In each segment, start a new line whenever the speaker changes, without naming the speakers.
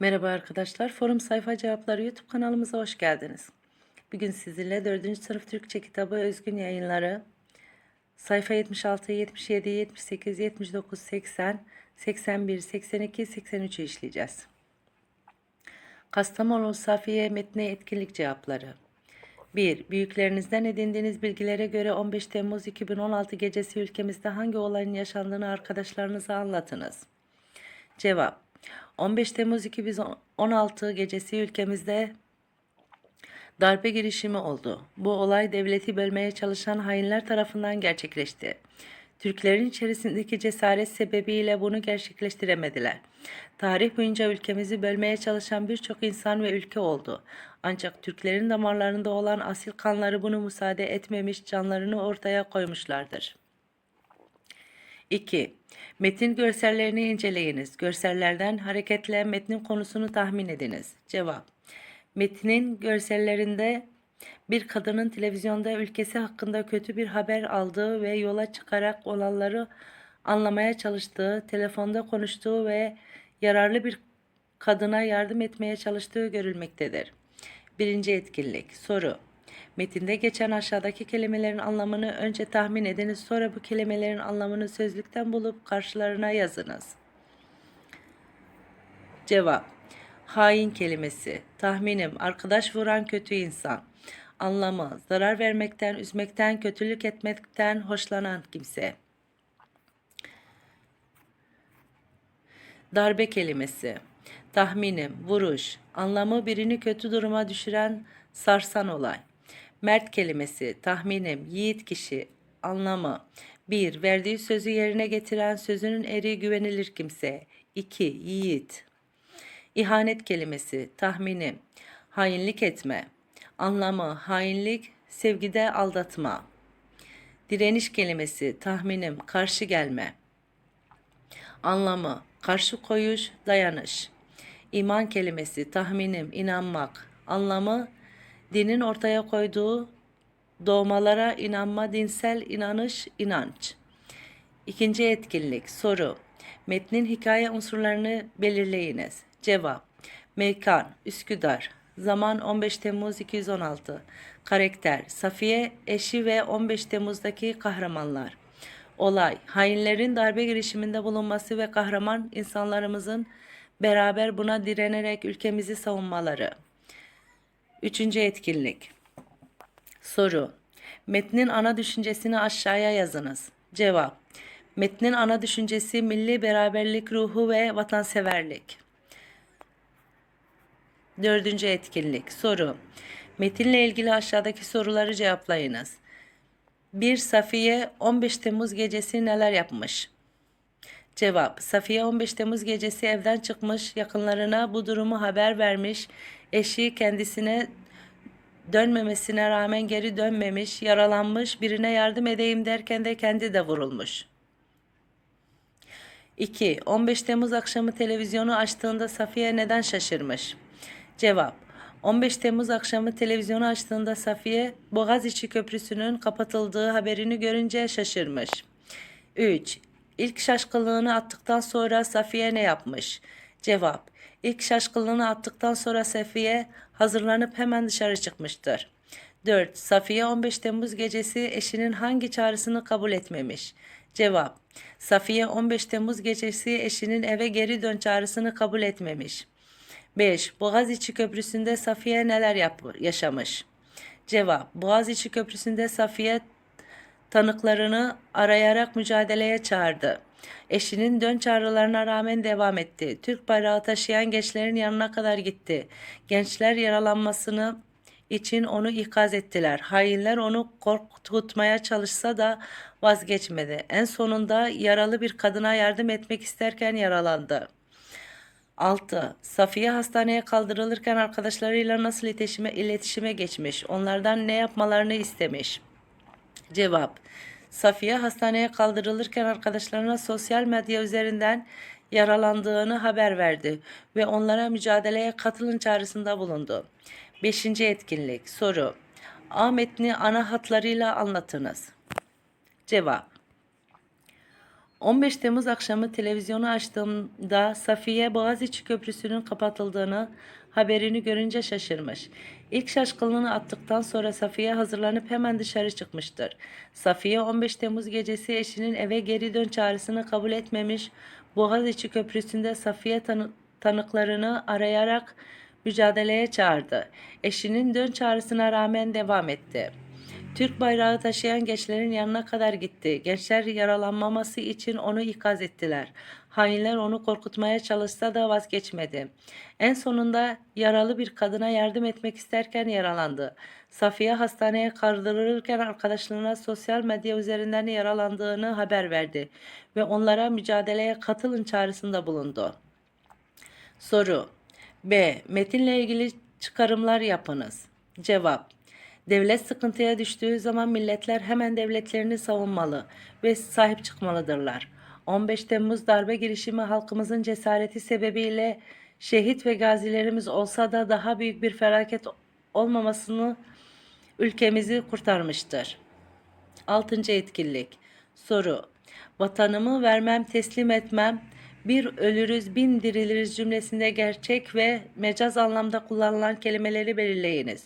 Merhaba arkadaşlar, Forum Sayfa Cevapları YouTube kanalımıza hoş geldiniz. Bugün sizinle 4. sınıf Türkçe kitabı özgün yayınları sayfa 76, 77, 78, 79, 80, 81, 82, 83'ü işleyeceğiz. Kastamonu Safiye metne etkinlik cevapları 1. Büyüklerinizden edindiğiniz bilgilere göre 15 Temmuz 2016 gecesi ülkemizde hangi olayın yaşandığını arkadaşlarınıza anlatınız. Cevap 15 Temmuz 2016 gecesi ülkemizde darbe girişimi oldu. Bu olay devleti bölmeye çalışan hainler tarafından gerçekleşti. Türklerin içerisindeki cesaret sebebiyle bunu gerçekleştiremediler. Tarih boyunca ülkemizi bölmeye çalışan birçok insan ve ülke oldu. Ancak Türklerin damarlarında olan asil kanları bunu müsaade etmemiş, canlarını ortaya koymuşlardır. 2. Metin görsellerini inceleyiniz. Görsellerden hareketle metnin konusunu tahmin ediniz. Cevap. Metnin görsellerinde bir kadının televizyonda ülkesi hakkında kötü bir haber aldığı ve yola çıkarak olanları anlamaya çalıştığı, telefonda konuştuğu ve yararlı bir kadına yardım etmeye çalıştığı görülmektedir. Birinci etkinlik. Soru. Metinde geçen aşağıdaki kelimelerin anlamını önce tahmin ediniz, sonra bu kelimelerin anlamını sözlükten bulup karşılarına yazınız. Cevap. Hain kelimesi. Tahminim arkadaş vuran kötü insan. Anlamı zarar vermekten, üzmekten, kötülük etmekten hoşlanan kimse. Darbe kelimesi. Tahminim, vuruş. Anlamı birini kötü duruma düşüren, sarsan olay. Mert kelimesi. Tahminim, yiğit kişi. Anlamı. 1. Verdiği sözü yerine getiren sözünün eri güvenilir kimse. 2. Yiğit. İhanet kelimesi. Tahminim. Hainlik etme. Anlamı. Hainlik, sevgide aldatma. Direniş kelimesi. Tahminim. Karşı gelme. Anlamı karşı koyuş, dayanış. İman kelimesi tahminim, inanmak. Anlamı dinin ortaya koyduğu doğmalara inanma, dinsel inanış, inanç. İkinci etkinlik soru. Metnin hikaye unsurlarını belirleyiniz. Cevap. Mekan Üsküdar. Zaman 15 Temmuz 216. Karakter Safiye, eşi ve 15 Temmuz'daki kahramanlar. Olay, hainlerin darbe girişiminde bulunması ve kahraman insanlarımızın beraber buna direnerek ülkemizi savunmaları. Üçüncü etkinlik. Soru. Metnin ana düşüncesini aşağıya yazınız. Cevap. Metnin ana düşüncesi milli beraberlik ruhu ve vatanseverlik. Dördüncü etkinlik. Soru. Metinle ilgili aşağıdaki soruları cevaplayınız. 1. Safiye 15 Temmuz gecesi neler yapmış? Cevap. Safiye 15 Temmuz gecesi evden çıkmış, yakınlarına bu durumu haber vermiş, eşi kendisine dönmemesine rağmen geri dönmemiş, yaralanmış, birine yardım edeyim derken de kendi de vurulmuş. 2. 15 Temmuz akşamı televizyonu açtığında Safiye neden şaşırmış? Cevap. 15 Temmuz akşamı televizyonu açtığında Safiye, Boğaziçi Köprüsü'nün kapatıldığı haberini görünce şaşırmış. 3. İlk şaşkınlığını attıktan sonra Safiye ne yapmış? Cevap. İlk şaşkınlığını attıktan sonra Safiye hazırlanıp hemen dışarı çıkmıştır. 4. Safiye 15 Temmuz gecesi eşinin hangi çağrısını kabul etmemiş? Cevap. Safiye 15 Temmuz gecesi eşinin eve geri dön çağrısını kabul etmemiş. 5. Boğaziçi Köprüsü'nde Safiye neler yap yaşamış? Cevap. Boğaziçi Köprüsü'nde Safiye tanıklarını arayarak mücadeleye çağırdı. Eşinin dön çağrılarına rağmen devam etti. Türk bayrağı taşıyan gençlerin yanına kadar gitti. Gençler yaralanmasını için onu ikaz ettiler. Hainler onu korkutmaya çalışsa da vazgeçmedi. En sonunda yaralı bir kadına yardım etmek isterken yaralandı. 6. Safiye hastaneye kaldırılırken arkadaşlarıyla nasıl iletişime, iletişime geçmiş? Onlardan ne yapmalarını istemiş? Cevap. Safiye hastaneye kaldırılırken arkadaşlarına sosyal medya üzerinden yaralandığını haber verdi ve onlara mücadeleye katılın çağrısında bulundu. 5. etkinlik. Soru. A metni ana hatlarıyla anlatınız. Cevap. 15 Temmuz akşamı televizyonu açtığımda Safiye Boğaziçi Köprüsü'nün kapatıldığını haberini görünce şaşırmış. İlk şaşkınlığını attıktan sonra Safiye hazırlanıp hemen dışarı çıkmıştır. Safiye 15 Temmuz gecesi eşinin eve geri dön çağrısını kabul etmemiş. Boğaziçi Köprüsü'nde Safiye tanı- tanıklarını arayarak mücadeleye çağırdı. Eşinin dön çağrısına rağmen devam etti. Türk bayrağı taşıyan gençlerin yanına kadar gitti. Gençler yaralanmaması için onu ikaz ettiler. Hainler onu korkutmaya çalışsa da vazgeçmedi. En sonunda yaralı bir kadına yardım etmek isterken yaralandı. Safiye hastaneye kaldırılırken arkadaşlarına sosyal medya üzerinden yaralandığını haber verdi ve onlara mücadeleye katılın çağrısında bulundu. Soru B. Metinle ilgili çıkarımlar yapınız. Cevap Devlet sıkıntıya düştüğü zaman milletler hemen devletlerini savunmalı ve sahip çıkmalıdırlar. 15 Temmuz darbe girişimi halkımızın cesareti sebebiyle şehit ve gazilerimiz olsa da daha büyük bir felaket olmamasını ülkemizi kurtarmıştır. Altıncı etkinlik. Soru. Vatanımı vermem, teslim etmem. Bir ölürüz, bin diriliriz cümlesinde gerçek ve mecaz anlamda kullanılan kelimeleri belirleyiniz.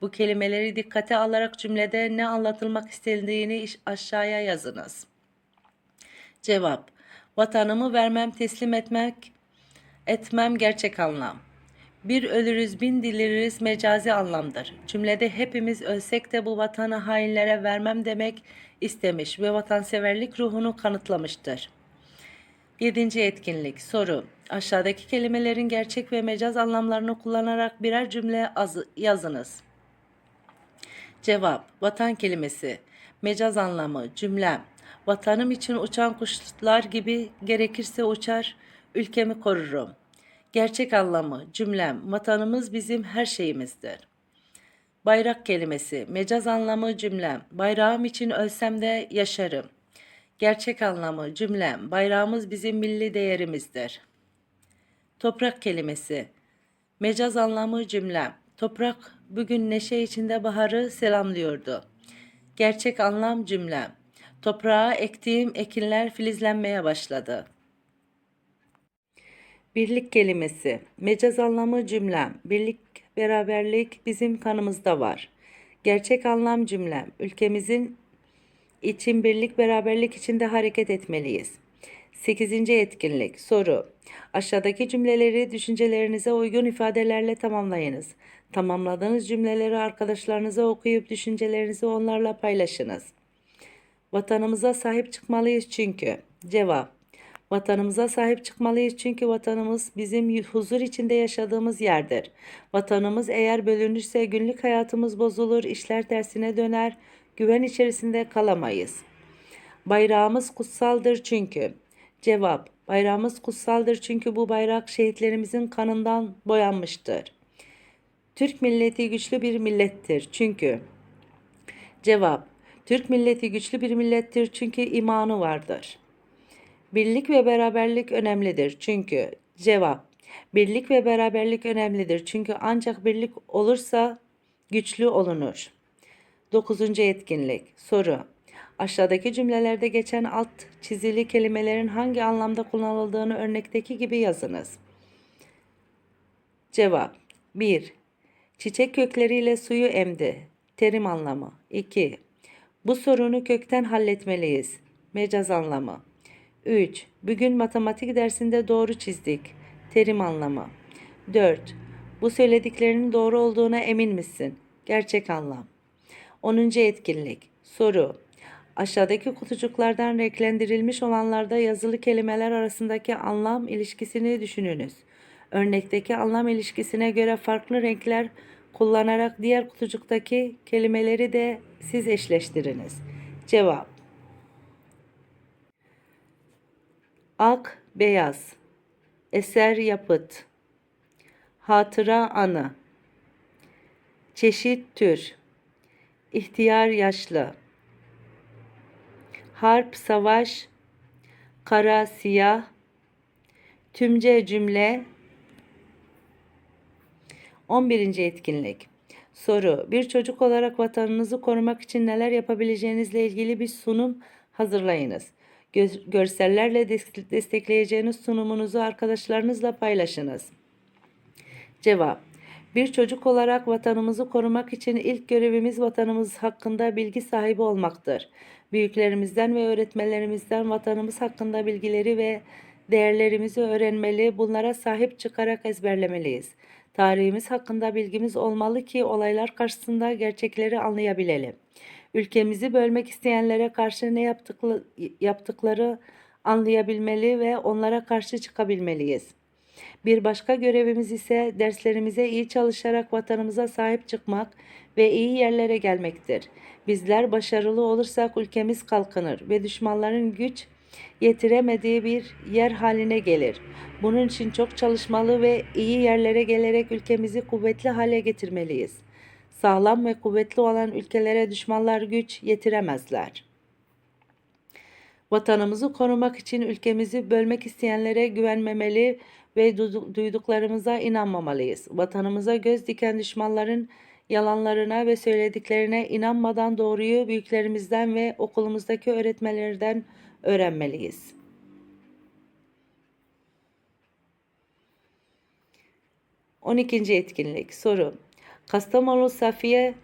Bu kelimeleri dikkate alarak cümlede ne anlatılmak istendiğini iş- aşağıya yazınız. Cevap. Vatanımı vermem, teslim etmek, etmem gerçek anlam. Bir ölürüz bin diliriz mecazi anlamdır. Cümlede hepimiz ölsek de bu vatanı hainlere vermem demek istemiş ve vatanseverlik ruhunu kanıtlamıştır. Yedinci etkinlik. Soru. Aşağıdaki kelimelerin gerçek ve mecaz anlamlarını kullanarak birer cümle az- yazınız. Cevap. Vatan kelimesi. Mecaz anlamı. Cümlem. Vatanım için uçan kuşlar gibi gerekirse uçar, ülkemi korurum. Gerçek anlamı. Cümlem. Vatanımız bizim her şeyimizdir. Bayrak kelimesi. Mecaz anlamı cümlem. Bayrağım için ölsem de yaşarım. Gerçek anlamı cümlem. Bayrağımız bizim milli değerimizdir. Toprak kelimesi. Mecaz anlamı cümlem. Toprak bugün neşe içinde baharı selamlıyordu. Gerçek anlam cümlem. Toprağa ektiğim ekinler filizlenmeye başladı. Birlik kelimesi. Mecaz anlamı cümlem. Birlik, beraberlik bizim kanımızda var. Gerçek anlam cümlem. Ülkemizin için birlik beraberlik içinde hareket etmeliyiz. 8. etkinlik. Soru. Aşağıdaki cümleleri düşüncelerinize uygun ifadelerle tamamlayınız. Tamamladığınız cümleleri arkadaşlarınıza okuyup düşüncelerinizi onlarla paylaşınız. Vatanımıza sahip çıkmalıyız çünkü. Cevap. Vatanımıza sahip çıkmalıyız çünkü vatanımız bizim huzur içinde yaşadığımız yerdir. Vatanımız eğer bölünürse günlük hayatımız bozulur, işler tersine döner, güven içerisinde kalamayız. Bayrağımız kutsaldır çünkü. Cevap. Bayrağımız kutsaldır çünkü bu bayrak şehitlerimizin kanından boyanmıştır. Türk milleti güçlü bir millettir çünkü. Cevap. Türk milleti güçlü bir millettir çünkü imanı vardır. Birlik ve beraberlik önemlidir çünkü. Cevap. Birlik ve beraberlik önemlidir çünkü ancak birlik olursa güçlü olunur. Dokuzuncu etkinlik. Soru. Aşağıdaki cümlelerde geçen alt çizili kelimelerin hangi anlamda kullanıldığını örnekteki gibi yazınız. Cevap 1. Çiçek kökleriyle suyu emdi. Terim anlamı. 2. Bu sorunu kökten halletmeliyiz. Mecaz anlamı. 3. Bugün matematik dersinde doğru çizdik. Terim anlamı. 4. Bu söylediklerinin doğru olduğuna emin misin? Gerçek anlam. 10. etkinlik. Soru. Aşağıdaki kutucuklardan renklendirilmiş olanlarda yazılı kelimeler arasındaki anlam ilişkisini düşününüz. Örnekteki anlam ilişkisine göre farklı renkler kullanarak diğer kutucuktaki kelimeleri de siz eşleştiriniz. Cevap Ak, beyaz. Eser yapıt. Hatıra anı. Çeşit tür. İhtiyar yaşlı. Harp savaş. Kara siyah. Tümce cümle. 11. etkinlik. Soru. Bir çocuk olarak vatanınızı korumak için neler yapabileceğinizle ilgili bir sunum hazırlayınız. gö- görsellerle des- destekleyeceğiniz sunumunuzu arkadaşlarınızla paylaşınız. Cevap Bir çocuk olarak vatanımızı korumak için ilk görevimiz vatanımız hakkında bilgi sahibi olmaktır. Büyüklerimizden ve öğretmenlerimizden vatanımız hakkında bilgileri ve değerlerimizi öğrenmeli, bunlara sahip çıkarak ezberlemeliyiz. Tarihimiz hakkında bilgimiz olmalı ki olaylar karşısında gerçekleri anlayabilelim. Ülkemizi bölmek isteyenlere karşı ne yaptıklı- yaptıkları anlayabilmeli ve onlara karşı çıkabilmeliyiz. Bir başka görevimiz ise derslerimize iyi çalışarak vatanımıza sahip çıkmak ve iyi yerlere gelmektir. Bizler başarılı olursak ülkemiz kalkınır ve düşmanların güç yetiremediği bir yer haline gelir. Bunun için çok çalışmalı ve iyi yerlere gelerek ülkemizi kuvvetli hale getirmeliyiz. Sağlam ve kuvvetli olan ülkelere düşmanlar güç yetiremezler. Vatanımızı korumak için ülkemizi bölmek isteyenlere güvenmemeli ve du- duyduklarımıza inanmamalıyız. Vatanımıza göz diken düşmanların yalanlarına ve söylediklerine inanmadan doğruyu büyüklerimizden ve okulumuzdaki öğretmenlerden öğrenmeliyiz. On ikinci etkinlik soru. Kastamonu Safiye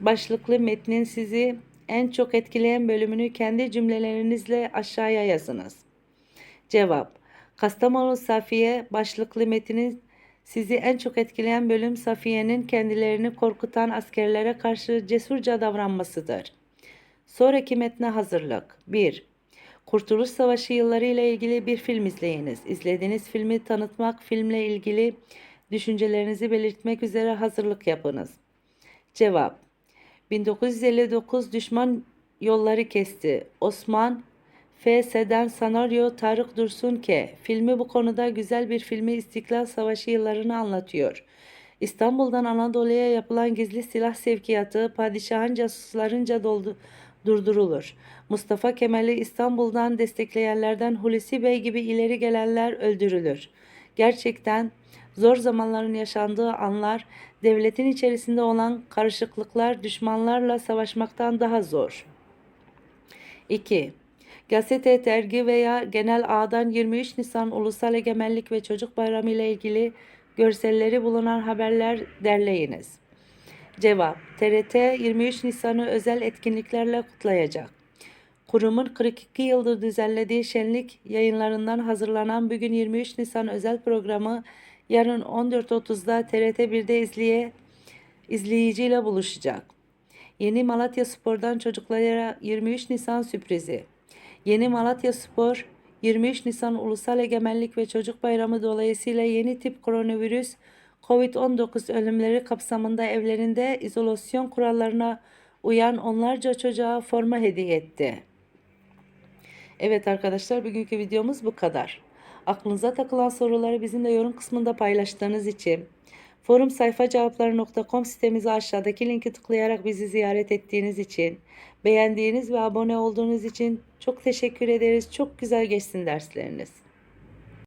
başlıklı metnin sizi en çok etkileyen bölümünü kendi cümlelerinizle aşağıya yazınız. Cevap. Kastamonu Safiye başlıklı metnin sizi en çok etkileyen bölüm Safiye'nin kendilerini korkutan askerlere karşı cesurca davranmasıdır. Sonraki metne hazırlık. 1. Kurtuluş Savaşı yılları ile ilgili bir film izleyiniz. İzlediğiniz filmi tanıtmak, filmle ilgili düşüncelerinizi belirtmek üzere hazırlık yapınız. Cevap 1959 düşman yolları kesti. Osman F. Seden Sanaryo Tarık Dursun K. Filmi bu konuda güzel bir filmi İstiklal Savaşı yıllarını anlatıyor. İstanbul'dan Anadolu'ya yapılan gizli silah sevkiyatı padişahın casuslarınca doldu, durdurulur. Mustafa Kemal'i İstanbul'dan destekleyenlerden Hulusi Bey gibi ileri gelenler öldürülür. Gerçekten zor zamanların yaşandığı anlar, devletin içerisinde olan karışıklıklar düşmanlarla savaşmaktan daha zor. 2. Gazete, dergi veya genel ağdan 23 Nisan Ulusal Egemenlik ve Çocuk Bayramı ile ilgili görselleri bulunan haberler derleyiniz. Cevap TRT 23 Nisan'ı özel etkinliklerle kutlayacak. Kurumun 42 yıldır düzenlediği şenlik yayınlarından hazırlanan bugün 23 Nisan özel programı yarın 14.30'da TRT 1'de izleye, izleyiciyle buluşacak. Yeni Malatya Spor'dan çocuklara 23 Nisan sürprizi. Yeni Malatya Spor 23 Nisan Ulusal Egemenlik ve Çocuk Bayramı dolayısıyla yeni tip koronavirüs COVID-19 ölümleri kapsamında evlerinde izolasyon kurallarına uyan onlarca çocuğa forma hediye etti. Evet arkadaşlar bugünkü videomuz bu kadar. Aklınıza takılan soruları bizimle yorum kısmında paylaştığınız için forum sayfacevapları.com sitemize aşağıdaki linki tıklayarak bizi ziyaret ettiğiniz için beğendiğiniz ve abone olduğunuz için çok teşekkür ederiz. Çok güzel geçsin dersleriniz.